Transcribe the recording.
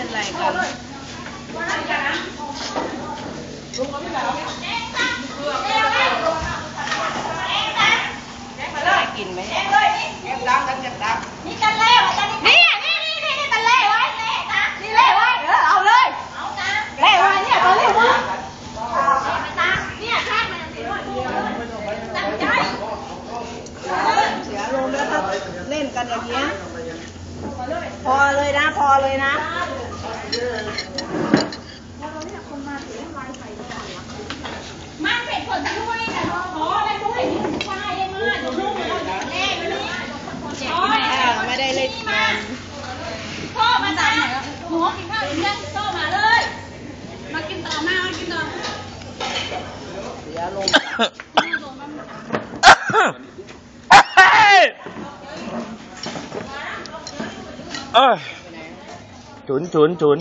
เล่นอะไรกันได้กินไหมเนี่ยเก็บดังกันเก็บดังนี่กันเล่ไว้จ้ะนี่ นี่นี่นี่นี่กันเล่ไว้เล่จ้ะนี่เล่ไว้เออเอาเลย เอาจ้ะเล่ไว้เนี่ยตัวเล่ไว้เนี่ยข้างมันสิด้วยตั้งใจเสียลงแล้วถ้าเล่นกันอย่างเงี้ย พอเลยนะ พอเลยนะมันเป็นคนด้วยแต่ขอได้ด้วยใช่ได้มาเดี๋ยวลูกเราจะเล่เลยเจ็บไม่ไม่ได้เล่นนานพ่อมาจ้าหนหัวกินข้าวกินเล่นโซ่มาเลย มากินต่อมามากินต่อเสียลง เอ้ยฉุนฉุนฉุน